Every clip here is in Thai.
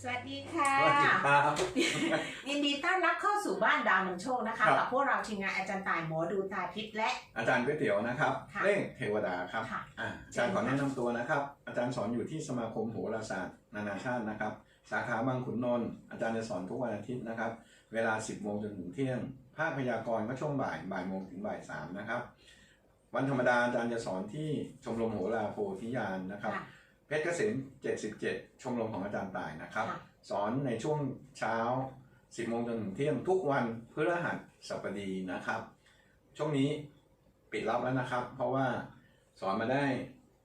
สวัสดีค่ะ สวัสดีครับ ยินดีต้อนรับเข้าสู่บ้านดาวนำโชคนะคะ ครับ กับพวกเราทีมงานอาจารย์ต่ายหมอดูตาทิพย์และ อาจารย์ก๋วยเตี๋ยวนะครับค่ะเร่งเทวดาครับค่ะ อ่าอาจารย์ขอแนะนำตัวนะครับ อาจารย์สอนอยู่ที่สมาคมโหราศาสตร์ นานาชาตินะครับ สาขาบางขุนนนท์อาจารย์จะสอนทุกวันอาทิตย์นะครับ เวลา 10โมงจนถึงเที่ยง ภาคพยากรณ์ก็ช่วงบ่ายบ่ายโมงถึงบ่ายสามนะครับ วันธรรมดาอาจารย์จะสอนที่ชมรมโหราโพธิญาณนะครับ ค่ะ เพชรเกษม77 ชมรมของอาจารย์ต่ายนะครับ ค่ะ สอนในช่วงเช้า 10โมงจนถึงเที่ยงทุกวันพฤหัสบดีนะครับ ช่วงนี้ปิดรับแล้วนะครับ เพราะว่าสอนมาได้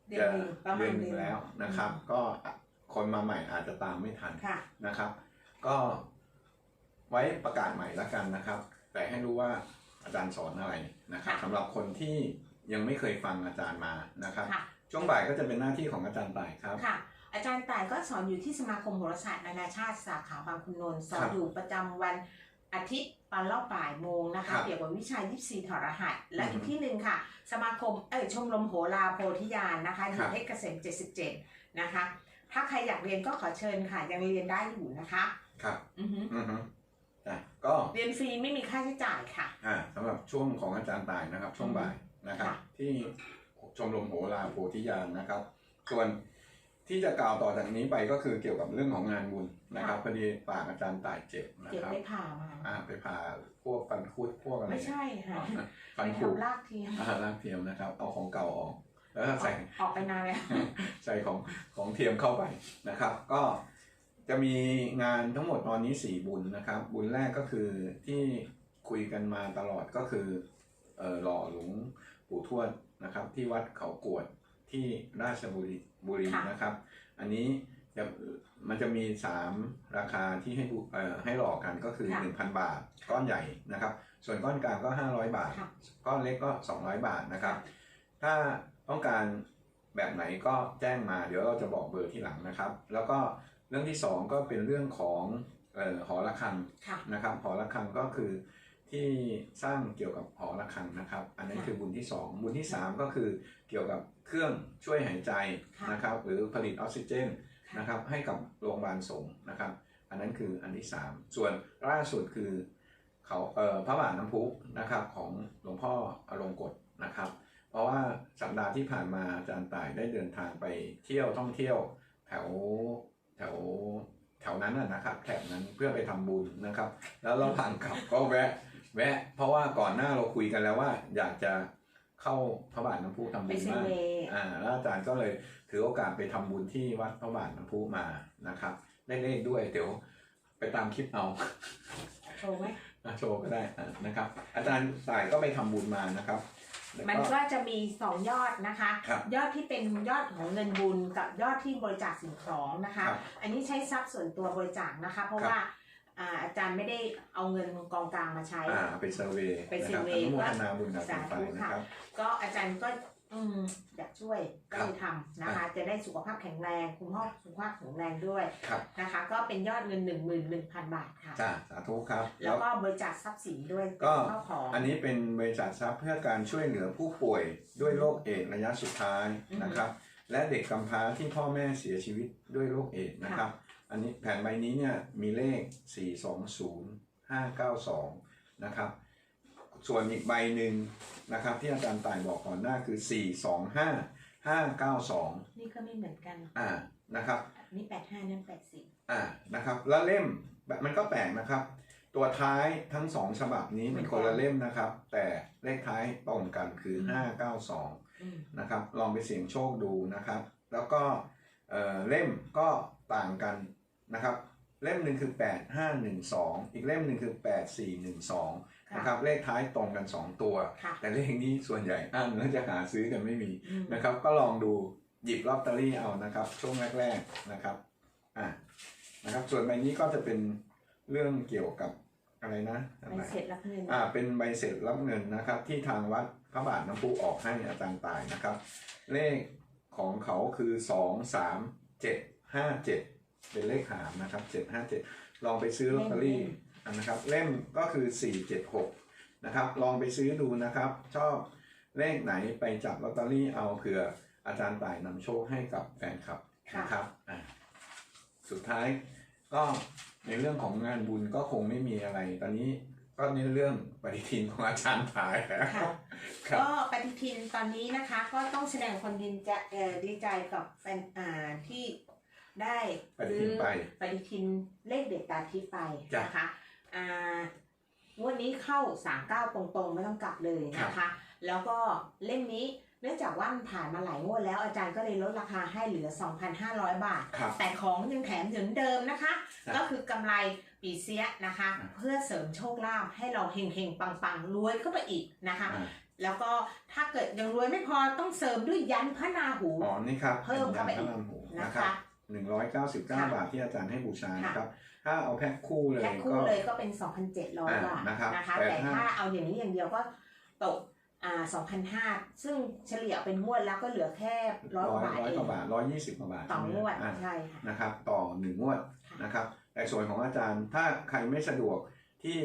เดือนหนึ่งประมาเดือณนหนึ่งแล้วนะครับ ก็คนมาใหม่อาจจะตามไม่ทันค่ะ นะครับ ก็ไว้ประกาศใหม่แล้วกันนะครับ แต่ให้รู้ว่าอาจารย์สอนอะไรนะครับค่ะ สำหรับคนที่ยังไม่เคยฟังอาจารย์มานะครับ ค่ะ ช่วงบ่ายก็จะเป็นหน้าที่ของอาจารย์ต่ายครับค่ะ อาจารย์ต่ายก็สอนอยู่ที่สมาคมโหราศาสตร์นานาชาติสาขาบางขุนนนท์สอคนรับอยู่ประจำวันอาทิตย์ตอนรอบบ่ายโมงนะครัคะบเกี่ยวกับวิชา 24ถอดรหัส และอือฮึอีกที่หนึ่งค่ะ สมาคมเอ้ยชมรมโหราโพธิญาณนะคะอครัยู่บเพชรเกษม77 นะคะ ถ้าใครอยากเรียนก็ขอเชิญค่ะ ยังเรียนได้อยู่นะคะ ครับ อือฮึอือฮึอะก็เรียนฟรีไม่มีค่าใช้จ่ายค่ะ อ่าสำหรับช่วงของอาจารย์ต่ายนะครับ ช่วงบ่ายนะครับค่ะที่ ชมรมโหราโพธิญาณนะครับ ส่วนที่จะกล่าวต่อจากนี้ไปก็คือเกี่ยวกับเรื่องของงานบุญนะครับพอดีปากอาจารย์ต่ายเจ็บนะเก็บครับ ไปผ่ามาอ่าไปผ่าพวกฟันคุดพวกอะไรไม่ใช่ค่ะฟันไปผุทำลากเทียมอ่าลากเทียมนะครับ เอาของเก่าออก แล้วก็ใส่ ออกไปนานแล้ว ใส่ของของเทียมเข้าไปนะครับ ก็จะมีงานทั้งหมดตอนนี้ 4 บุญนะครับ บุญแรกก็คือที่คุยกันมาตลอดก็คือเออหล่อหลวงปู่ทวด นะครับ ที่วัดเขากวดที่ราชบุรีบุรีค่ะนะครับ อันนี้จะมันจะมี 3 ราคาที่ให้ดูเอ่อให้หล่อกันก็คือ 1,000 บาทก้อนใหญ่นะครับ ส่วนก้อนกลางก็ 500 บาทค่ะก้อนเล็กก็ 200 บาทนะครับ ถ้าต้องการแบบไหนก็แจ้งมาเดี๋ยวเราจะบอกเบอร์ที่หลังนะครับ แล้วก็เรื่องที่สองก็เป็นเรื่องของเอ่อหอระฆังค่ะนะครับหอระฆังก็คือ ที่สร้างเกี่ยวกับหอระฆังนะครับ อันนั้นค่ะคือบุญที่สองบุญที่สามก็คือเกี่ยวกับเครื่องช่วยหายใจค่ะนะครับ หรือผลิตออกซิเจนค่ะนะครับ ให้กับโรงพยาบาลสงฆ์นะครับ อันนั้นคืออันที่สามส่วนล่าสุดคือเขาเอ่อพระบาทน้ำพุนะครับของหลวงพ่ออรงกฎนะครับ เพราะว่าสัปดาห์ที่ผ่านมาอาจารย์ต่ายได้เดินทางไปเที่ยวท่องเที่ยวแถวแถวแถวนั้นนะนะครับแถบนั้นเพื่อไปทำบุญนะครับ แล้วเราผ่านกลับก็แวะ แวะ เพราะว่าก่อนหน้าเราคุยกันแล้วว่า อยากจะเข้าพระบาทน้ำพุทำไปบุญเซมากเวย์อ่าแล้วอาจารย์ก็เลยถือโอกาสไปทำบุญที่วัดพระบาทน้ำพุมานะครับ ได้เลขด้วยเดี๋ยวไปตามคลิปเอาโชว์ไหมอะโชว์ก็ได้อะนะครับ อาจารย์ต่ายก็ไปทำบุญมานะครับแล้วมันก็จะมีสองยอดนะคะครับยอดที่เป็นยอดของเงินบุญกับยอดที่บริจาคสิ่งของนะคะครับอันนี้ใช้ทรัพย์ส่วนตัวบริจาคนะคะ เพราะครับว่า อ่าอาจารย์ไม่ได้เอาเงินกองกลางมาใช้ อ่าไปเซอร์เวย์ไปนะเซคอรัร์บเวอย์นุโมทนาบุญกับคุณไปนะครับ ก็อาจารย์ก็อืมอยากช่วยก็เลยทำนะคะ จะได้สุขภาพแข็งแรงคุณพ่อสุขภาพแข็งแรงด้วยครับนะคะ ก็เป็นยอดเงิน1 1 0 0 0 บาทค่ะจ้าสาธุครับ แล้วก็บริจาคทรัพย์สินด้วยก็ข้าวของอันนี้เป็นบริจาคทรัพย์เพื่อการช่วยเหลือผู้ป่วยด้วยโรคเอดส์ระยะสุดท้ายอือฮึนะครับ และเด็กกำพร้าที่พ่อแม่เสียชีวิตด้วยโรคเอดส์นะครับ อันนี้แผ่นใบนี้เนี่ยมีเลข 420592 นะครับ ส่วนอีกใบหนึ่งนะครับที่อาจารย์ต่ายบอกก่อนหน้าคือ 425592 นี่ก็ไม่เหมือนกันอ่านะครับนี่แปดห้านั่นแปดสิบอ่านะครับแล้วเล่มแบบมันก็แปลกนะครับ ตัวท้ายทั้งสองฉบับนี้มันคนละเล่มนะครับ แต่เลขท้ายตรงกันคือ 592 นะครับ ลองไปเสี่ยงโชคดูนะครับ แล้วก็เอ่อเล่มก็ต่างกัน นะครับเล่มหนึ่งคือ 8512 อีกเล่มหนึ่งคือ 8412นะครับเลขท้ายตรงกัน 2 ตัวค่ะแต่เลขนี้ส่วนใหญ่อันแล้วจะหาซื้อกันไม่มีอืมนะครับก็ลองดูหยิบลอตเตอรี่เอานะครับ ช่วงแรกๆนะครับอ่านะครับส่วนใบนี้ก็จะเป็นเรื่องเกี่ยวกับอะไรนะอะใบไรเสร็จรับเงินอ่าเป็นใบเสร็จรับเงินนะครับ ที่ทางวัดพระบาทน้ำพุออกให้อาจารย์ตายนะครับ เลขของเขาคือสองสาม เจ็ดห้าเจ็ดเป็นเลขหามนะครับเจ็ดห้าเจ็ดลองไปซื้อลอตเตอรี่นะครับ เล่มก็คือสี่เจ็ดหกนะครับ ลองไปซื้อดูนะครับ ชอบเลขไหนไปจับลอตเตอรี่เอาเผื่ออาจารย์ต่ายนำโชคให้กับแฟนคลับนะครับอะสุดท้ายก็ในเรื่องของงานบุญก็คงไม่มีอะไร ตอนนี้ก็ในเรื่องปฏิทินของอาจารย์ถ่ายแล้วค่ะครับก็ปฏิทินตอนนี้นะคะ ก็ต้องแสดงความดีใจเอ่อดีใจกับแฟนอ่าที่ ได้ปฏิทินไปปฏิทินเลขเด็ดตาทิพย์ไปจ้ะนะคะอ่างวดนี้เข้าสามเก้าตรงๆ ไม่ต้องกลับเลยนะคะ แล้วก็เล่มนี้เนื่องจากว่ามันผ่านมาหลายงวดแล้วอาจารย์ก็เลยลดราคาให้เหลือ 2,500 บาทครับแต่ของยังแถมเหมือนเดิมนะคะครับก็คือกำไรปีเสียนะคะอ่าเพื่อเสริมโชคลาภให้เราเฮงๆ ปังๆ รวยเข้าไปอีกนะคะอ่าแล้วก็ถ้าเกิดยังรวยไม่พอต้องเสริมด้วยยันพระนาหูอ๋อนี่ครับเพิ่มเข้าไปพอีระกรามหูนะนะครับคะ หนึ่งร้อยเก้าสิบเก้าค่ะบาทที่อาจารย์ให้บูชาค่ะนะครับ ถ้าเอาแพ็คคู่เลยแพ็คคู่ก็เลยก็เป็น 2,700อ่าบาทนะครับนะคะแต่แต่ถ้าถ้าเอาอย่างนี้อย่างเดียวก็ตกอ่า2,500 ซึ่งเฉลี่ยเป็นงวดแล้วก็เหลือแค่ร้อยกว่าบาทร้อยเอกว่างบาทร้อยยี่สิบกว่าบาทต่องวดอ่าใช่ค่ะนะครับ ต่อหนึ่งงวดค่ะนะครับแต่ส่วนของอาจารย์ถ้าใครไม่สะดวกที่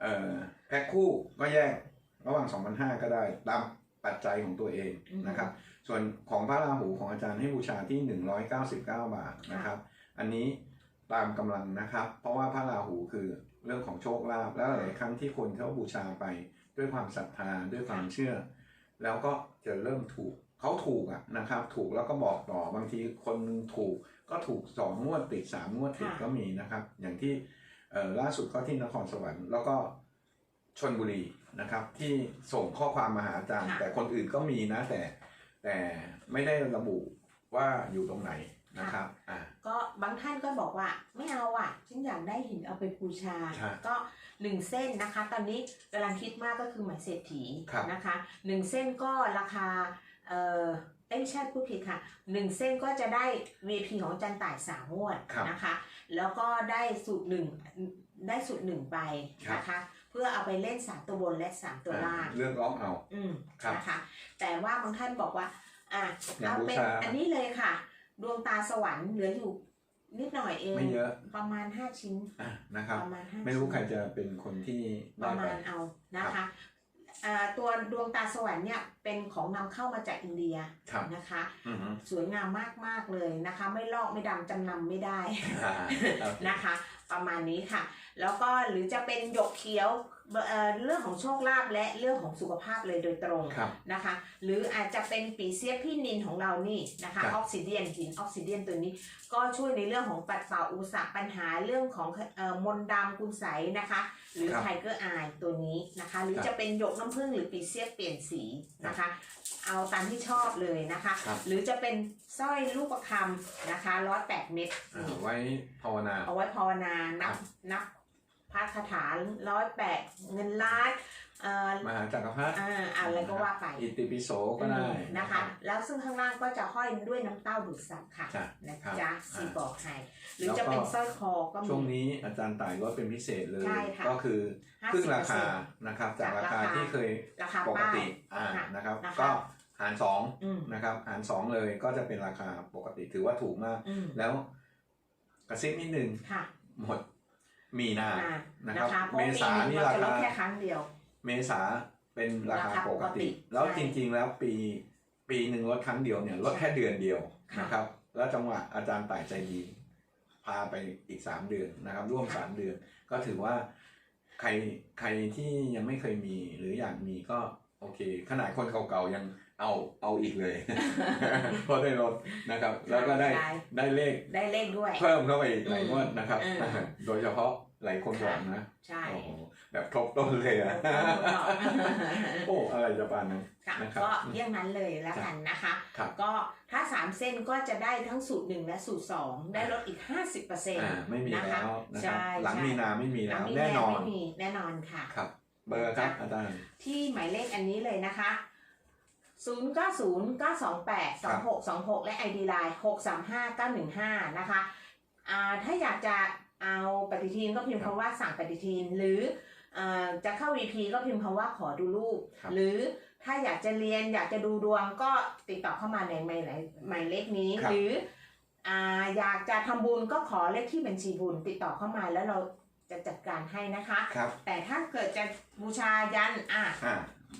เอ่อแพ็คคู่ก็แยกระหว่าง2,500ก็ได้ตามปัจจัยของตัวเองนะครับ ส่วนของพระราหูของอาจารย์ให้บูชาที่ 199 บาทนะครับ อันนี้ตามกำลังนะครับ เพราะว่าพระราหูคือเรื่องของโชคลาภแล้วหลายครั้งที่คนเขาบูชาไปด้วยความศรัทธาด้วยความเชื่อ แล้วก็จะเริ่มถูกเขาถูกอะนะครับ ถูกแล้วก็บอกต่อบางทีคนหนึงถูกก็ถูกสองงวดติดสามงวดติดค่ะก็มีนะครับ อย่างที่เอ่อล่าสุดก็ที่นครสวรรค์แล้วก็ชนบุรีนะครับ ที่ส่งข้อความมาหาอาจารย์ค่ะแต่คนอื่นก็มีนะแต่ แต่ไม่ได้ระบุว่าอยู่ตรงไหนนะครับอ่า ก็บางท่านก็บอกว่าไม่เอาอะฉันอยากได้หินเอาไปบูชา ใช่ก็หนึ่งเส้นนะคะ ตอนนี้กำลังคิดมากก็คือหมายเศรษฐีครับ นะคะหนึ่งเส้นก็ราคาเออเอ้ยไม่ใช่พูดผิดค่ะหนึ่งเส้นก็จะได้ VP ของอาจันต่ายสามงวดครับนะคะ แล้วก็ได้สูตรหนึ่ง ได้สูตรหนึ่งไปนะคะ เพื่อเอาไปเล่นสามตัวบนและสามตัวล่างอ่าเลือกล็อกเอาอืมครับนะคะ แต่ว่าบางท่านบอกว่า อะอยากเอาเป็นบูชาอันนี้เลยค่ะ ดวงตาสวรรค์เหลืออยู่นิดหน่อยเองไม่เยอะประมาณห้าชิ้นอะนะครับประมาณห้าไม่รู้ชิ้นใครจะเป็นคนที่ปได้ระไปมาณเอานะคะอ่าตัวดวงตาสวรรค์เนี่ยเป็นของนำเข้ามาจากอินเดียครับนะคะอือฮึสวยงามมากๆเลยนะคะ ไม่ลอกไม่ดำจำนำไม่ได้อ่าโอเคนะคะ ประมาณนี้ค่ะ แล้วก็หรือจะเป็นหยกเขียวเอ่อเรื่องของโชคลาภและเรื่องของสุขภาพเลยโดยตรงครับนะคะ หรืออาจจะเป็นปีเซียพี่นินของเรานี่นะคะครับออกซิเดียนหินออกซิเดียนตัวนี้ ก็ช่วยในเรื่องของปัดเป่าอุปสรรคปัญหาเรื่องของเอ่อมนต์ดำคุณใสยนะคะ หรือครับไทเกอร์อายตัวนี้นะคะ หรือครับจะเป็นหยกน้ำผึ้งหรือปีเซียเปลี่ยนสีนะคะ เอาตามที่ชอบเลยนะคะครับหรือจะเป็นสร้อยลูกประคำนะคะร้อยแปดเม็ดอ่านี่ไว้ภาวนา เอาไว้ภาวนานับครับนับ พระคาถาร้อยแปดเงินล้านเอ่อมหาจักรพรรดิอ่าอะไรก็ว่าไปอิติปิโสก็ได้อืมนะคะ แล้วซึ่งข้างล่างก็จะห้อยด้วยน้ำเต้าดูดซับค่ะจ้ะนะครับจ๊ะซีอ่าบอกให้หรือแล้วก็จะเป็นสร้อยคอก็มีช่วงนี้อาจารย์ต่ายลดเป็นพิเศษเลยใช่ค่ะก็คือ50%ครึ่งราคานะครับจากราคาจากราคาที่เคยราคาปกป้ายติอ่าค่ะนะครับนะคะก็หารสองอืมนะครับหารสองเลยก็จะเป็นราคาปกติถือว่าถูกมากอืมแล้วกระซิบนิดนึงค่ะหมด มีนาอ่านะครับนะคะเพราะเมษาปีหนี่งเราราจะลคาดแค่ครั้งเดียว เมษาเป็นราคาราคาปปกกติติ แล้วใช่จริง ๆ แล้วปีปีหนึ่งลดครั้งเดียวเนี่ยลดแค่เดือนเดียวค่ะนะครับ แล้วจังหวะอาจารย์ต่ายใจดีพาไปอีกสามเดือนนะครับ ร่วมสามเดือน ก็ถือว่าใครใครที่ยังไม่เคยมีหรืออยากมีก็โอเค ขนาดคนเก่าๆยัง เอาเอาอีกเลย เพราะได้ลดนะครับ แล้วก็ได้ใช่ได้เลขได้เลขด้วย เพิ่มเข้าไปอีกหลายอืมงวดนะครับอืมโดยเฉพาะหลายคนบอกนะ ใช่โอ้โหแบบทบต้นเลยอะโอ้อะไรจะปานนั้นค่ะนะครับก็เรื่องนั้นเลยแล้วกันนะคะครับก็ถ้า 3 เส้นก็จะได้ทั้งสูตร 1 และสูตร 2 ได้ลดอีก 50%อ่าไม่มีนะคะแล้วนะคใช่รับหลังใช่มีนาไม่มีหลัแล้งวมีแน่นอนไม่มีแน่นอนค่ะครับเบอร์ครับอาจารย์ที่หมายเลขอันนี้เลยนะคะ 0 9 0 9 2 8 2 6 2 6 และ ID Line 6 3 5 9 1 5 นะคะอ่าถ้าอยากจะเอาปฏิทินก็พิมพ์คำว่าสั่งปฏิทิน หรืออ่าจะเข้า VP ก็พิมพ์คำว่าขอดูรูปครับหรือถ้าอยากจะเรียนอยากจะดูดวงก็ติดต่อเข้ามาในหมายเลขหมายเลขนี้ครับหรืออ่าอยากจะทำบุญก็ขอเลขที่บัญชีบุญติดต่อเข้ามาแล้วเราจะจัดการให้นะคะครับแต่ถ้าเกิดจะบูชายันอะอ่า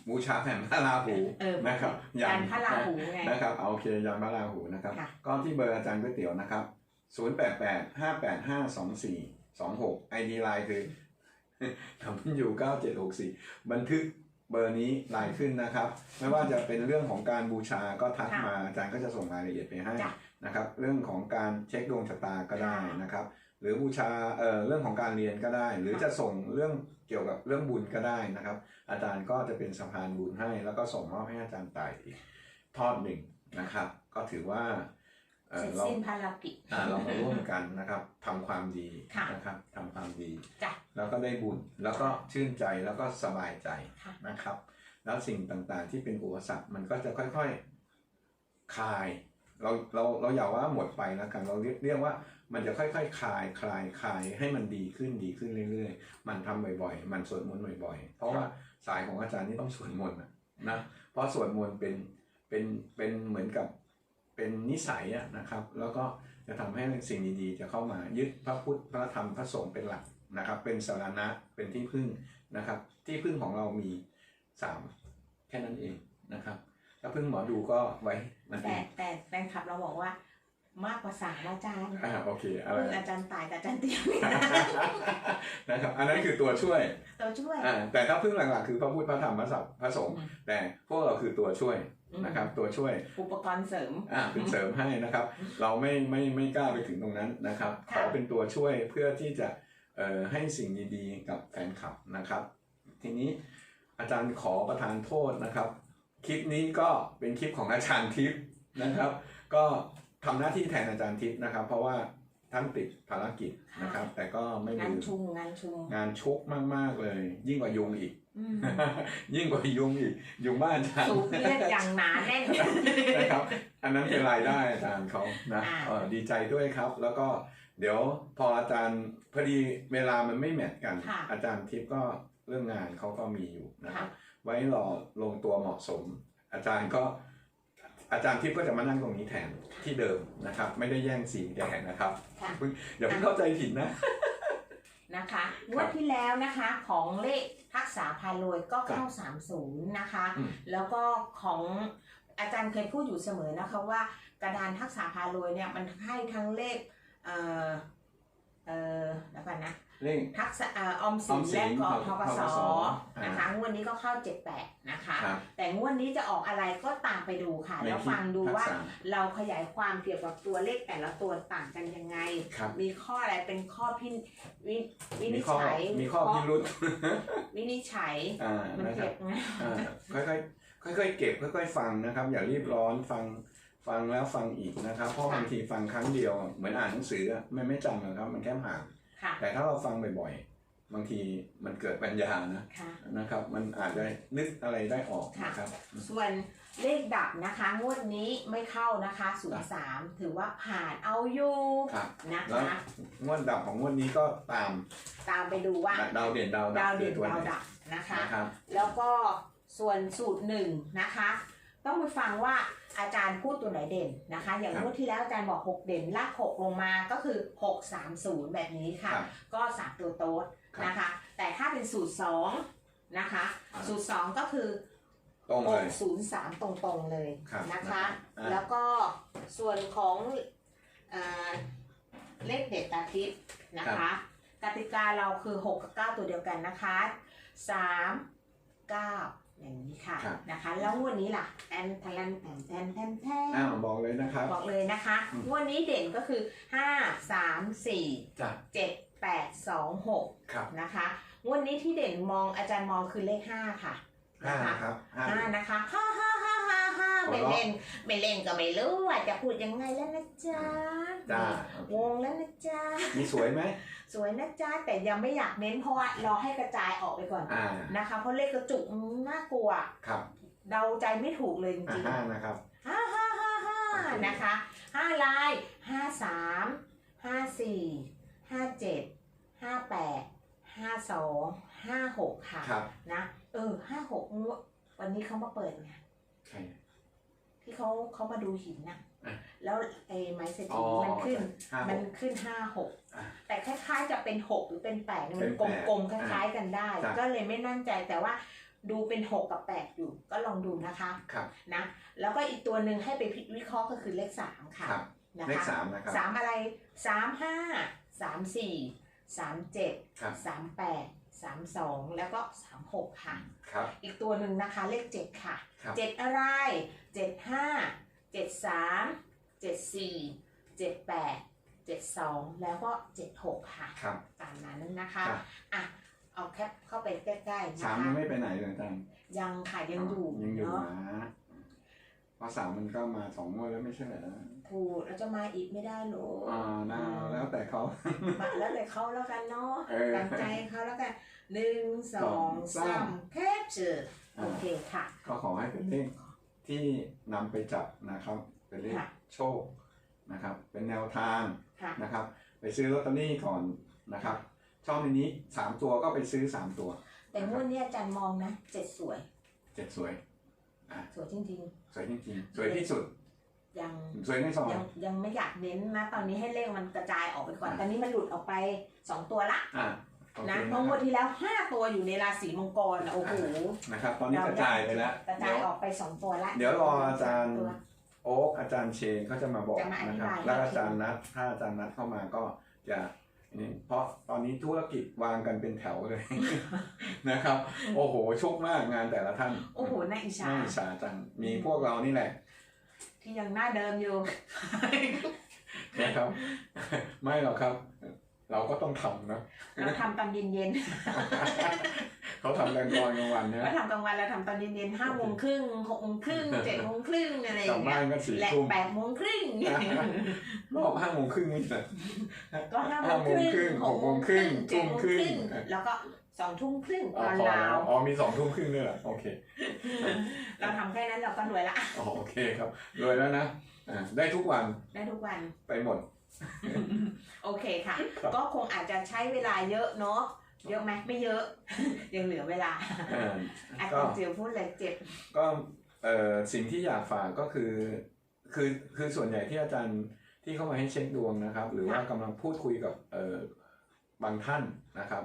บูชาแผ่นพระราหูเออนะครับยันพระราหูไงนะครับเอาโอเคยันพระราหูนะครับค่ะก็ที่เบอร์อาจารย์ก๋วยเตี๋ยวนะครับ0 8 8 5 8 5 2 4 2 6 ID Line คือทำอยู่9764บันทึกเบอร์นี้ไลน์ขึ้นนะครับ ไม่ว่าจะเป็นเรื่องของการบูชาก็ทักค่ะมาอาจารย์ก็จะส่งรายละเอียดไปให้จ้ะนะครับ เรื่องของการเช็คดวงชะตาก็ได้ค่ะนะครับ หรือบูชาเอ่อเรื่องของการเรียนก็ได้ หรือจะส่งเรื่องเกี่ยวกับเรื่องบุญก็ได้นะครับ อาจารย์ก็จะเป็นสะพานบุญให้ แล้วก็ส่งมอบให้อาจารย์ต่ายอีกทอดหนึ่งนะครับ ก็ถือว่าเอ่เสอร็จเราสิ้นภารกิจอ่าเรามาร่วมกันนะครับทำความดีค่ะนะครับทำความดีจ้ะแล้วก็ได้บุญแล้วก็ชื่นใจแล้วก็สบายใจค่ะนะครับ แล้วสิ่งต่างๆที่เป็นอุปสรรคมันก็จะค่อยๆคลายเราเราเราอย่าว่าหมดไปแล้วกันเราเรียกเรียกว่า มันจะค่อยๆคลายคลายคลายให้มันดีขึ้นดีขึ้นเรื่อยๆ มันทำบ่อยๆ มันสวดมนต์บ่อยๆ เพราะว่าสายของอาจารย์นี่ต้องสวดมนต์นะเพราะสวดมนต์เป็นเป็นเป็นเหมือนกับเป็นนิสัยนะครับ แล้วก็จะทำให้สิ่งดีๆ จะเข้ามายึดพระพุทธพระธรรมพระสงฆ์เป็นหลักนะครับ เป็นสารณะเป็นที่พึ่งนะครับ ที่พึ่งของเรามีสามแค่นั้นเองนะครับถ้าพึ่งหมอดูก็ไว้นั่นเอแต่แต่แฟนคลับเราบอกว่า มากกว่าสามอาจารย์อ่าโอเคอะไรพึ่งอาจารย์ตายกับอาจารย์เตี้ยนะครับอันนั้นคือตัวช่วยตัวช่วยอ่าแต่ถ้าพึ่งหลักๆคือพระพุทธพระธรรมพระสัพพระสงฆ์อืมแต่พวกเราคือตัวช่วยนะครับ ตัวช่วยอุปกรณ์เสริมอ่าเป็นเสริมให้นะครับ เราไม่ไม่ไม่กล้าไปถึงตรงนั้นนะครับขค่ะอเป็นตัวช่วยเพื่อที่จะเอ่อให้สิ่งดีๆ กับแฟนคลับนะครับ ทีนี้อาจารย์ขอประทานโทษนะครับ คลิปนี้ก็เป็นคลิปของอาจารย์ทิพย์นะครับ ก็ ทำหน้าที่แทนอาจารย์ทิพย์นะครับ เพราะว่าท่านติดภารกิจนะครับ แต่ก็ไม่งานลืมชุงงานชุงงานชุกมาก ๆ เลย ยิ่งกว่ายุงอีกอืมยิ่งกว่ายุงอีก ยุงบ้านอาจารย์สูบเลือดอย่างหนาแน่นนะครับ อันนั้นเป็นรายได้อาจารย์เขานะอ่าเออดีใจด้วยครับ แล้วก็เดี๋ยวพออาจารย์พอดีเวลามันไม่แมทกันค่ะอาจารย์ทิพย์ก็เรื่องงานเขาก็มีอยู่นะครับค่ะไว้รอลงตัวเหมาะสม อาจารย์ก็ อาจารย์ทิพย์ก็จะมานั่งตรงนี้แทนที่เดิมนะครับ ไม่ได้แย่งสีแดงนะครับค่ะอย่าเพิ่งเข้าใจผิดนะนะคะงวดที่แล้วนะคะของเลขทักษาพารวยก็เข้า 30 นะคะอืมแล้วก็ของอาจารย์เคยพูดอยู่เสมอนะคะว่ากระดานทักษาพารวยเนี่ยมันให้ทั้งเลข เอ่อเอ่อแล้วกันนะเร่ง ทักษะเอ่อออมสิออนมสิและนกอททกทสกสนะคะงวดนี้ก็เข้า 78 นะคะ ครับ แต่งวดนี้จะออกอะไรก็ตามไปดูค่ะ ในแล้วคลิปฟังดูว่า ทักษะเราขยายความเกี่ยวกับตัวเลขแต่ละตัวต่างกันยังไง ครับ มีข้ออะไรเป็นข้อพินวิวิมีนิจข้อฉัยมีข้อพิรุษวินิจฉัย อ่ามันนะครัเก็บบนะ อ่าค่อยๆค่อยๆเก็บค่อยๆฟังนะครับ อย่ารีบร้อนฟัง ฟังแล้วฟังอีกนะครับ เพราะบางทีฟังครั้งเดียวเหมือนอ่านหนังสืออะมันไม่จำหรอกครับ มันแค่ผ่าน ค่ะ แต่ถ้าเราฟังบ่อยๆ บางทีมันเกิดปัญญานะค่ะ นะครับ มันอาจจะนึกอะไรได้ออกนะครับ ส่วนเลขดับนะคะ งวดนี้ไม่เข้านะคะ03ถือว่าผ่านเอาอยู่ครับ นะแล้วคะ งวดดับของงวดนี้ก็ตามตามไปดูว่า ดาวเด่นดาวดัดาบวเด่นคือตัวดาวไหนดับนะคะ นะครับ แล้วก็ส่วนสูตรหนึ่งนะคะ ต้องไปฟังว่า อาจารย์พูดตัวไหนเด่นนะคะ อย่างครับงวดที่แล้วอาจารย์บอก 6 เด่นลาก6ลงมาก็คือ 6 3 0 แบบนี้ค่ะ ครับก็สามตัวโต๊ดครับนะคะ แต่ถ้าเป็นสูตร2นะคะ อ่า สูตร 2 ก็คือตรงเลย 603 ตรงๆเลยครับนะคะอ่า แล้วก็ส่วนของเอ่อเลขเด็ดตาทิพย์นะคะ กติกาเราคือ 6 กับ 9 ตัวเดียวกันนะคะ 3 9 อย่างนี้ค่ะครับ นะคะ แล้วงวดนี้ล่ะแอนทะลันแอนแทนแทนแทนอ้าวบอกเลยนะครับ บอกเลยนะคะอืม งวดนี้เด่นก็คือ5 3 4จ้ะ7 8 2 6ครับนะคะงวดนี้ที่เด่นมองอาจารย์มองคือเลข5ค่ะห้านะคะครับห้า ห้านะคะห้าห้าห้าห้าห้าหัวไม่เราะ เล่นไม่เล่นก็ไม่รู้ว่าจะพูดยังไงแล้วนะจ๊ะ จ้าวงแล้วนะจ๊ะมีสวยไหมสวยนะจ๊ะแต่ยังไม่อยากเน้นเพราะว่ารอให้กระจายออกไปก่อนอ่า นะคะ เพราะเลขกระจุกมันน่ากลัว ครับเดาใจไม่ถูกเลยจอ่าริงห้านะครับ ๆห้าห้าห้าห้าโอเค นะคะห้าลายห้าสามห้าสี่ห้าเจ็ดห้าแปดห้าสองห้าหกค่ะครับ นะเออห้าหกงวดวันนี้เขามาเปิดไงใครที่เขาเขามาดูหินน่ะอะ แล้วไอ้ไม้เศรษอ๋ฐีอมันขึ้นห้าหมันกขึ้นห้าหกอะแต่คล้ายๆจะเป็นหกหรือเป็นแปดเนี่ยเป็มันนกแปดลมๆคล้ายๆกันได้จ้ะก็เลยไม่มั่นใจแต่ว่าดูเป็นหกกับแปดอยู่ก็ลองดูนะคะครับนะแล้วก็อีกตัวหนึ่งให้ไปพิจวิเคราะห์ก็คือเลขสามค่ะครับนะเลขคะสามนะครับสามอะไรสามห้าสามสี่สามเจ็ดครับสามแปดสามสองแล้วก็สามหกค่ะครับอีกตัวหนึ่งนะคะเลขเจ็ดค่ะครับเจ็ดอะไรเจ็ดห้า เจ็ดสามเจ็ดสี่เจ็ดแปดเจ็ดสองแล้วก็เจ็ดหกค่ะครับตามนั้นนะคะครับ อะเอาแคปเข้าไปใกล้ๆนะสามคะยังไม่ไปไหนเลยอาจารย์ยังค่ะยังอยู่ยังอยู่เนาะนะเพราะสามมันก็มาสองงวดแล้วไม่ใช่เหรอถูกแล้วจะมาอีกไม่ได้หรอกอ่าน่าแล้วแต่เขา มาแล้วแต่เขาแล้วกันเนาะเออตามใจเขาแล้วกันหนึ่งสองสองสาสาม มแคปเจอโอเคค่ะ ก็ขอให้เป็นเลข ที่นำไปจับนะครับ เป็นเลขค่ะ โชคนะครับ เป็นแนวทางค่ะ นะครับ ไปซื้อลอตเตอรี่ก่อนนะครับชอบในนี้สามตัวก็ไปซื้อสามตัวแต่งวดเนี้ยอาจารย์มองนะเจ็ดสวย เจ็ดสวย สวยจริงสวยจริงๆสวยที่สุด ๆ ยังสวยในซอย ยังยังไม่อยากเน้นนะ ตอนนี้ให้เลขมันกระจายออกไปก่อนตอนนี้มันหลุดออกไปสองตัวละ อ่าโอเค นะนะเพราะงวดที่แล้วห้าตัวอยู่ในราศีมังกรนะโอ้โหนะครับ ตอนนี้กระจายไปแล้วกระจายออกไปสองตัวละเดี๋ยวรออาจารย์ตัวโอ๊กอาจารย์เชนเขาจะมาบอกจะมาอธินะครับบายแล้วให้อาจารย์นัดถ้าอาจารย์นัดเข้ามาก็จะนี่เพราะตอนนี้ธุรกิจวางกันเป็นแถวเลยนะครับ โอ้โหโชคมากงานแต่ละท่าน โอ้โหน่าอิจฉาน่าอิจฉาจังมีพวกเรานี่แหละ ที่ยังหน้าเดิมอยู่นะครับ ไม่หรอกครับ เราก็ต้องทำนะเราทำตอนเย็นเขาทำกันตอนกลางวันๆเนี่ยเราทำกลางวันเราทำตอนเย็นๆห้าโมงครึ่งหกโมงครึ่งเจ็ดโมงครึ่งอะไรอกลับย่างบ้าเงี้ยนก็สี่และทุ่มแปดโมงครึ่งรอบห้าโมงครึ่งนี่แหละก็ห้าห้าโมโมงงคครึ่รึ่งงหกโมงครึ่งทุ่เจ็ดมโมงคครึ่รึ่งงแล้วก็สองทุ่มครึ่งอ๋ตออนพอแล้แล้ววอ๋อมีสองทุ่มครึ่งด้วยเหรอโอเค เราทำแค่นั้นเราก็รวยละอ๋อโอเคครับรวยแล้วนะอ่าได้ทุกวันได้ทุกวันไปหมด โอเคค่ะ ครับก็คงอาจจะใช้เวลาเยอะเนาะเยอะไหมไม่เยอะ ยังเหลือเวลาอ่าอาจก็ารย์เจียวพูดเลยเจ็บ ก็เอ่อสิ่งที่อยากฝากก็คือคือคือส่วนใหญ่ที่อาจารย์ที่เข้ามาให้เช็คดวงนะครับ หรือว่ากำลังพูดคุยกับเอ่อบางท่านนะครับ